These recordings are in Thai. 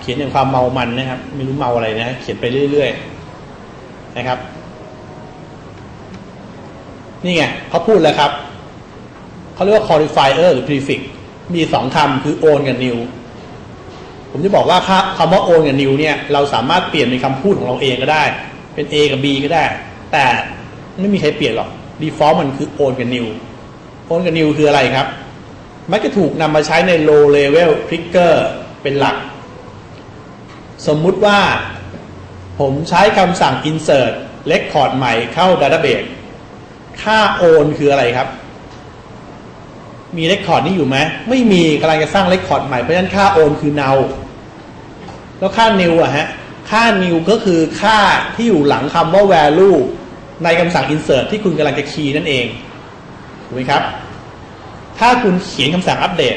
เขียนอย่างความเมามันนะครับ ไม่รู้เมาอะไรนะ เขียนไปเรื่อยๆนะครับ นี่ไงเขาพูดแล้วครับเขาเรียกว่า qualifier หรือ prefix มีสองคำคือ own กับ new ผมจะบอกว่าคำว่า own กับ new เนี่ย เราสามารถเปลี่ยนเป็นคำพูดของเราเองก็ได้ เป็น a กับ b ก็ได้ แต่ไม่มีใครเปลี่ยนหรอก default มันคือ own กับ new own กับ new คืออะไรครับ มักจะถูกนำมาใช้ใน low level trigger เป็นหลัก สมมุติว่า ผมใช้คำสั่ง insert record ใหม่เข้า database ค่าโอนคืออะไรครับ มี record นี้อยู่ไหมไม่มีกำลังจะสร้าง record ใหม่ เพราะฉะนั้นค่าโอนคือ now แล้วค่า new อะฮะ ค่า new ก็คือค่าที่อยู่หลังคำว่า value ในคำสั่ง insert ที่คุณกำลังจะคีย์นั่นเอง ถูกไหมครับ ถ้าคุณเขียนคำสั่งอัปเดต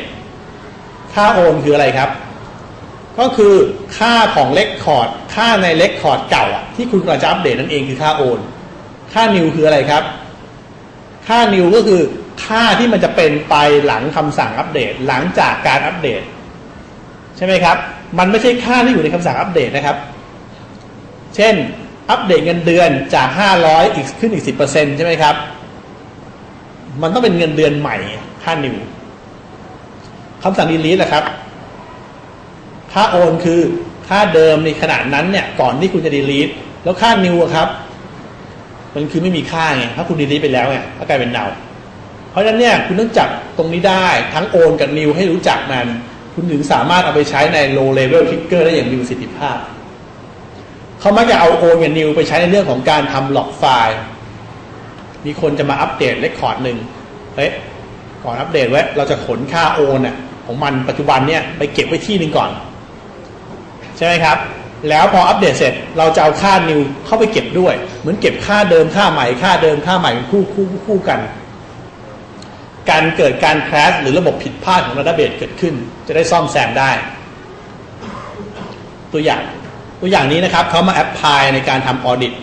ค่าโอนคืออะไรครับ ก็คือค่าของเลคคอร์ดค่าในเลคคอร์ดเก่าอะที่คุณกำลังจะอัปเดตนั่นเองคือค่าโอน ค่า new คืออะไรครับ ค่า new ก็คือค่าที่มันจะเป็นไปหลังคำสั่งอัปเดต หลังจากการอัปเดต ใช่ไหมครับ มันไม่ใช่ค่าที่อยู่ในคำสั่งอัปเดตนะครับ เช่นอัปเดตเงินเดือนจาก 500 อีกขึ้นอีก 10%ใช่ไหมครับ มันต้องเป็นเงินเดือนใหม่ค่า new คำสั่ง delete แหละครับ ค่าโอนคือค่าเดิมในขณะนั้นเนี่ยก่อนที่คุณจะ delete แล้วค่า new อะครับ มันคือไม่มีค่าไงถ้าคุณ delete ไปแล้วเนี่ยก็กลายเป็น null เพราะฉะนั้นเนี่ยคุณต้องจับตรงนี้ได้ทั้งโอนกับ new ให้รู้จักมัน คุณถึงสามารถเอาไปใช้ใน low level trigger ได้อย่างมีประสิทธิภาพเขามักจะเอาโอนกับ new ไปใช้ในเรื่องของการทำ log ไฟล์ มีคนจะมาอัปเดตเรคคอร์ดหนึ่งเฮ้ยก่อนอัปเดตไว้เราจะขนค่าโอนน่ะของมันปัจจุบันเนี่ยไปเก็บไว้ที่หนึ่งก่อน ช่ไหมครับ แล้วพออัปเดตเสร็จเราจะเอาค่า new เข้าไปเก็บด้วย เหมือนเก็บค่าเดิมค่าใหม่ค่าเดิมค่าใหม่เป็นคู่คู่คู่กัน การเกิดการ crash หรือระบบผิดพลาดของ database เกิดขึ้น จะได้ซ่อมแซมได้ ตัวอย่างตัวอย่างนี้นะครับเขามาแอพพลายในการทำ audit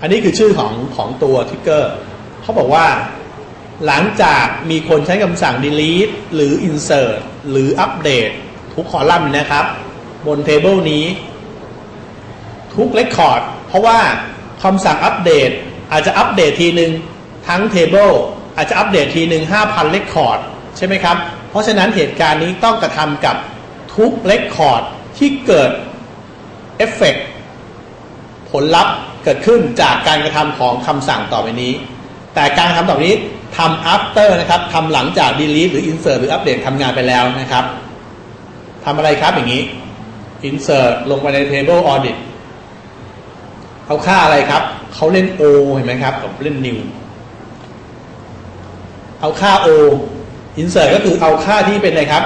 อันนี้คือชื่อของของตัวทิกเกอร์เขาบอกว่าหลังจากมีคนใช้คำสั่ง delete หรือ insert หรือ update ทุกคอลัมน์นะครับ บนเทเบิลนี้ ทุก record เพราะว่าคำสั่งอัปเดตอาจจะอัปเดตทีหนึ่งทั้งเทเบิลอาจจะอัปเดตทีหนึ่ง5,000 record ใช่ไหมครับ เพราะฉะนั้นเหตุการณ์นี้ต้องกระทำกับทุก record ที่เกิดเอฟเฟกผลลัพธ์เกิดขึ้นจากการกระทำของคำสั่งต่อไปนี้ แต่การทำต่อไปนี้ทำ after นะครับทำหลังจาก delete หรือ insert หรือ update ทำงานไปแล้วนะครับ ทำอะไรครับอย่างนี้ insert ลงไปใน table audit เขาค่าอะไรครับ เขาเล่น o เห็นไหมครับกับเล่น new เอาค่า o insert ก็คือเอาค่าที่เป็นอะไรครับ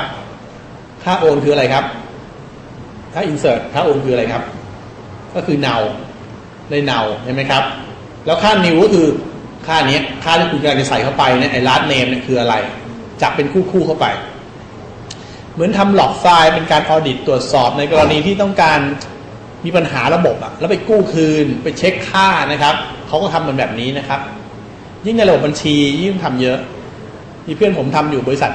ค่า o คืออะไรครับ ถ้า insert ค่า o คืออะไรครับ ก็คือ now ได้ now เห็นไหมครับ แล้วค่า new ก็คือค่านี้ค่าที่คุณกำลังจะใส่เข้าไปเนี่ยไอ้ last name เนี่ยคืออะไรจับเป็นคู่คู่เข้าไป เหมือนทำหลอกไฟล์เป็นการออดิตตรวจสอบในกรณีที่ต้องการมีปัญหาระบบอะแล้วไปกู้คืนไปเช็คค่านะครับเขาก็ทำเหมันแบบนี้นะครับ ยิ่งในระบบบัญชียิ่งทำเยอะ มีเพื่อนผมทำอยู่บริษัท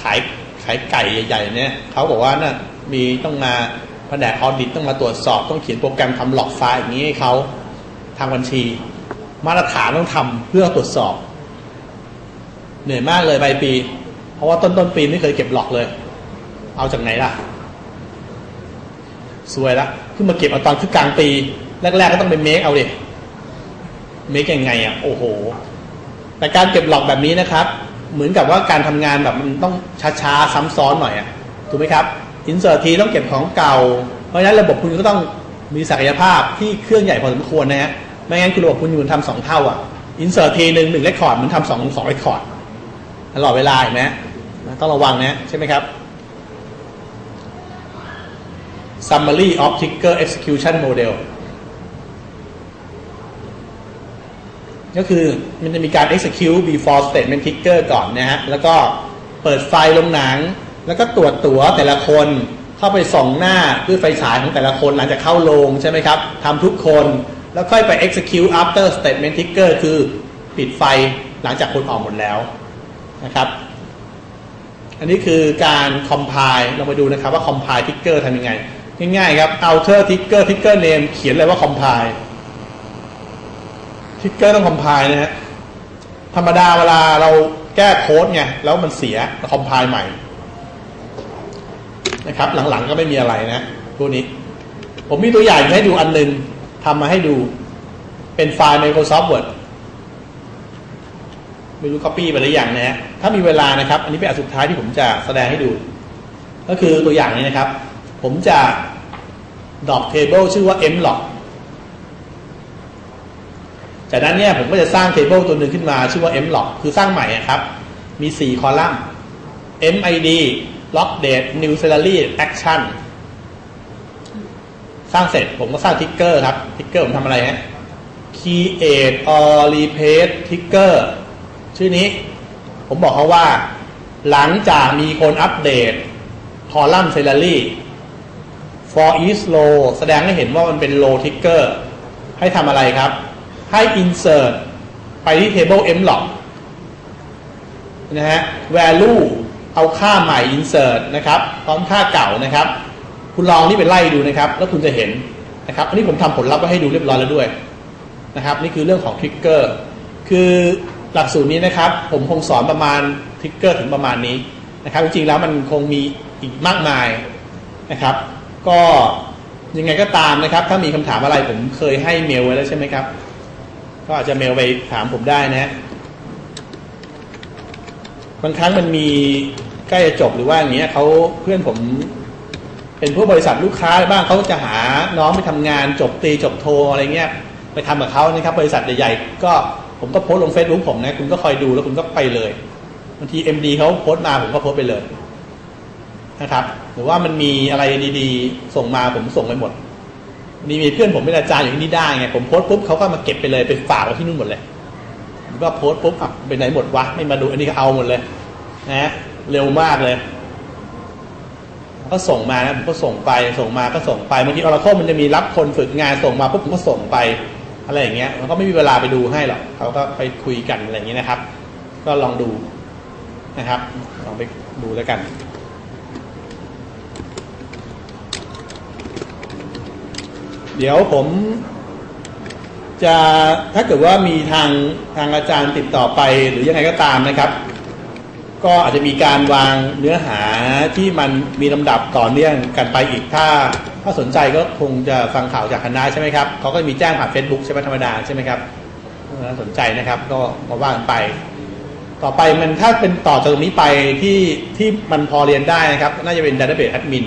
ขายขายไก่ใหญ่ ๆ เนี่ยเขาบอกว่านะ่ะมีต้องมาแผนกออดิตต้องมาตรวจสอบ ต้องเขียนโปรแกรมทำหลอกไฟล์อย่างนี้ให้เขาทางบัญชี มาตรฐานต้องทำเพื่อตรวจสอบ เหนื่อยมากเลยปลายปี เพราะว่าต้นต้นปีไม่เคยเก็บหลอกเลย เอาจากไหนล่ะ สวยละเพิ่งมาเก็บเอาตอนคือกลางปี แรก ๆ ก็ต้องไปเมคเอาดิเมคยังไงอะโอ้โห แต่การเก็บหลอกแบบนี้นะครับ เหมือนกับว่าการทำงานแบบมันต้องช้าๆซ้ำซ้อนหน่อยอะถูกไหมครับอินเสิร์ตทีต้องเก็บของเก่า เพราะฉะนั้นระบบคุณก็ต้องมีศักยภาพที่เครื่องใหญ่พอสมควรนะฮะไม่งั้นคุณระบบคุณอยู่ทำสองเท่าอะอินเสิร์ตทีหนึ่งหนึ่งเรคคอร์ดมันทำสองสองเรคคอร์ดตลอดเวลาเห็นไหมต้องระวังนะใช่ไหมครับ summary of trigger execution model ก็คือมันจะมีการ execute before statement trigger ก่อนนะฮะ แล้วก็เปิดไฟล์ลงหนัง แล้วก็ตรวจตั๋วแต่ละคนเข้าไปส่องหน้าด้วยไฟฉายของแต่ละคนหลังจากเข้าโรงใช่ไหมครับทำทุกคนแล้วค่อยไป execute after statement trigger คือปิดไฟหลังจากคนออกหมดแล้วนะครับ อันนี้คือการ compile เรามาดูนะครับว่า compile trigger ทำยังไง ง่ายๆครับ outer trigger trigger name เขียนเลยว่า compile trigger ต้อง compile นะฮะ ธรรมดาเวลาเราแก้โค้ดไงแล้วมันเสีย compile ใหม่ นะครับ หลังๆก็ไม่มีอะไรนะพวกนี้ ผมมีตัวอย่างให้ดูอันหนึงทำมาให้ดูเป็นไฟล์ Microsoft Word ไม่รู้ copy ไปหรือยังนะฮะถ้ามีเวลานะครับ อันนี้เป็นอันสุดท้ายที่ผมจะแสดงให้ดู ก็คือตัวอย่างนี้นะครับ ผมจะดอก table ชื่อว่า mlog จากนั้นเนี่ยผมก็จะสร้าง table ตัวหนึ่งขึ้นมาชื่อว่า mlog คือสร้างใหม่ครับ มี 4 คอลัมน์ mid log date new salary action สร้างเสร็จผมก็สร้างทิกเกอร์ครับทิกเกอร์ผมทำอะไรฮะ create or replace trigger ชื่อนี้ ผมบอกเขาว่า หลังจากมีคนอัปเดตคอลัมน์ salary for each row แสดงให้เห็นว่ามันเป็น row trigger ให้ทำอะไรครับ ให้ insert ไปที่ table mlog นะฮะ value เอาค่าใหม่ insert นะครับพร้อมค่าเก่านะครับ คุณลองนี่ไปไล่ดูนะครับ แล้วคุณจะเห็นนะครับอันนี้ผมทำผลลัพธ์ไว้ให้ดูเรียบร้อยแล้วด้วยนะครับ นี่คือเรื่องของทริกเกอร์คือหลักสูตรนี้นะครับ ผมคงสอนประมาณทริกเกอร์ถึงประมาณนี้นะครับ จริงๆแล้วมันคงมีอีกมากมายนะครับ ก็ยังไงก็ตามนะครับ ถ้ามีคำถามอะไรผมเคยให้เมลไว้แล้วใช่ไหมครับ ก็อาจจะเมลไปถามผมได้นะบางครั้งมันมีใกล้จะจบหรือว่าอย่างเงี้ยเขาเพื่อนผม เป็นพวกบริษัทลูกค้าบ้างเขาจะหาน้องไปทำงานจบตีจบโทอะไรเงี้ย ไปทำกับเขานะครับ บริษัทใหญ่ๆก็ผมก็โพสต์ลงเฟซบุ๊กผมนะคุณก็คอยดูแล้วคุณก็ไปเลยบางที MD เขาโพสต์มาผมก็โพสต์ไปเลย นะครับ หรือว่ามันมีอะไรดีๆ ส่งมาผมส่งไปหมดนี่มีเพื่อนผมเป็นอาจารย์อยู่ที่นี่ได้ไงผมโพสต์ปุ๊บเขาก็มาเก็บไปเลยไปฝากไว้ที่นู่นหมดเลยผมก็โพสต์ปุ๊บอะไปไหนหมดวะไม่มาดูอันนี้ก็เอาหมดเลยนะเร็วมากเลยก็ส่งมานะผมก็ส่งไปส่งมาก็ส่งไปบางทีออร์โคมันจะมีรับคนฝึกงานส่งมาปุ๊บผมก็ส่งไปอะไรอย่างเงี้ยมันก็ไม่มีเวลาไปดูให้หรอกเขาก็ไปคุยกันอะไรอย่างเงี้ยนะครับ ก็ลองดูนะครับ ลองไปดูแล้วกัน เดี๋ยวผมจะถ้าเกิดว่ามีทางทางอาจารย์ติดต่อไปหรือยังไงก็ตามนะครับ ก็อาจจะมีการวางเนื้อหาที่มันมีลำดับต่อเนื่องกันไปอีกถ้าถ้าสนใจก็คงจะฟังข่าวจากคณะใช่ไหมครับเขาก็มีแจ้งผ่าน Facebook ใช่ไหมธรรมดาใช่ไหมครับสนใจนะครับ ก็มาว่ากันไป ต่อไปมันถ้าเป็นต่อจากตรงนี้ไปที่ที่มันพอเรียนได้นะครับ น่าจะเป็น Database Admin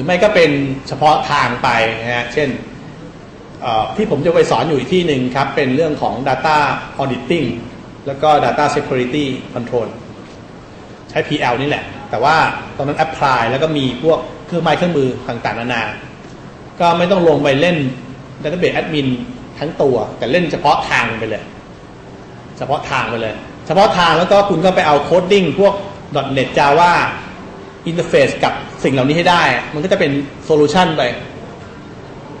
รือไม่ก็เป็นเฉพาะทางไปนะฮะเช่นที่ผมจะไปสอนอยู่อีกที่หนึ่งครับ เป็นเรื่องของ Data Auditing แล้วก็ Data Security Control ใช้ PL นี่แหละ แต่ว่าตอนนั้น apply แล้วก็มีพวกเครื่องไม้เครื่องมือต่างๆ นานา ก็ไม่ต้องลงไปเล่น Database Admin ทั้งตัว แต่เล่นเฉพาะทางไปเลย เฉพาะทางไปเลย เฉพาะทางแล้วก็คุณก็ไปเอาโคดดิ้งพวก .NET Java Interface กับสิ่งเหล่านี้ให้ได้ มันก็จะเป็นโซลูชันไป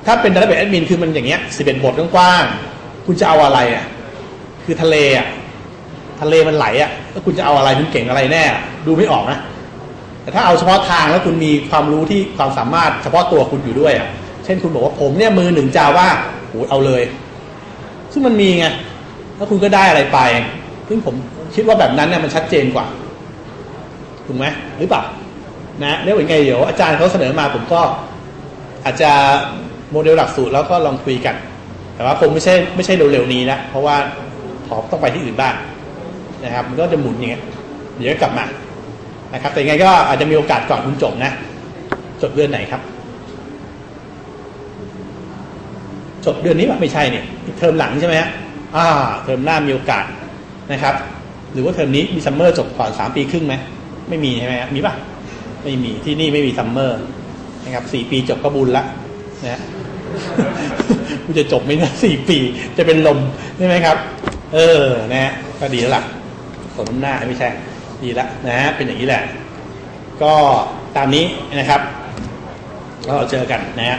ถ้าเป็น Database Admin คือมันอย่างเงี้ย11บทกว้างๆคุณจะเอาอะไรอะ คือทะเลอะ ทะเลมันไหลอะแล้วคุณจะเอาอะไรคุณเก่งอะไรแน่ ดูไม่ออกนะ แต่ถ้าเอาเฉพาะทางแล้วคุณมีความรู้ที่ความสามารถเฉพาะตัวคุณอยู่ด้วยอะ เช่นคุณบอกว่าผมเนี่ยมือหนึ่งจาว่าโหเอาเลย ซึ่งมันมีไง แล้วคุณก็ได้อะไรไป ซึ่งผมคิดว่าแบบนั้นเนี่ยมันชัดเจนกว่า ถูกไหมหรือเปล่า นะเรียกว่าไงเดี๋ยวอาจารย์เขาเสนอมาผมก็อาจจะโมเดลหลักสูตรแล้วก็ลองคุยกัน แต่ว่าคงไม่ใช่ไม่ใช่เร็วๆนี้นะเพราะว่าขอต้องไปที่อื่นบ้างนะครับ มันก็จะหมุนอย่างเงี้ยเดี๋ยวกลับมานะครับ แต่ยังไงก็อาจจะมีโอกาสก่อนคุณจบนะจบเดือนไหนครับจบเดือนนี้ป่ะไม่ใช่เนี่ยเทอมหลังใช่ไหมฮะอ่าเทอมหน้ามีโอกาสนะครับ หรือว่าเทอมนี้มีซัมเมอร์จบก่อนสามปีครึ่งไหมไม่มีใช่ไหมฮะมีป่ะ ไม่มีที่นี่ไม่มีซัมเมอร์นะครับสี่ปีจบก็บุญละนะกูจะจบไหมเนะสี่ปีจะเป็นลมใช่ไหมครับ เออนะฮะก็ดีแล้วล่ะสมน้ำหน้าไม่ใช่ ดีละนะฮะเป็นอย่างนี้แหละ ก็ตามนี้นะครับแล้วเราเจอกันนะฮะ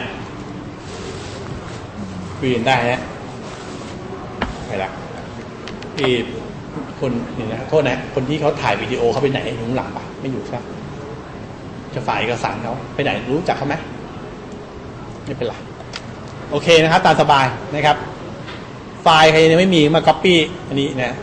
คุยกันได้ฮะไปละที่คนนี่นะโทษนะ คนที่เขาถ่ายวิดีโอเขาไปไหนอยู่ข้างหลังปะไม่อยู่ใช่ไหม จะฝ่ายเอกสารเขาไปไหนรู้จักเขาไหมไม่เป็นไรโอเคนะครับ ตามสบายนะครับ ไฟล์ใครยังไม่มีมา Copy อันนี้นะ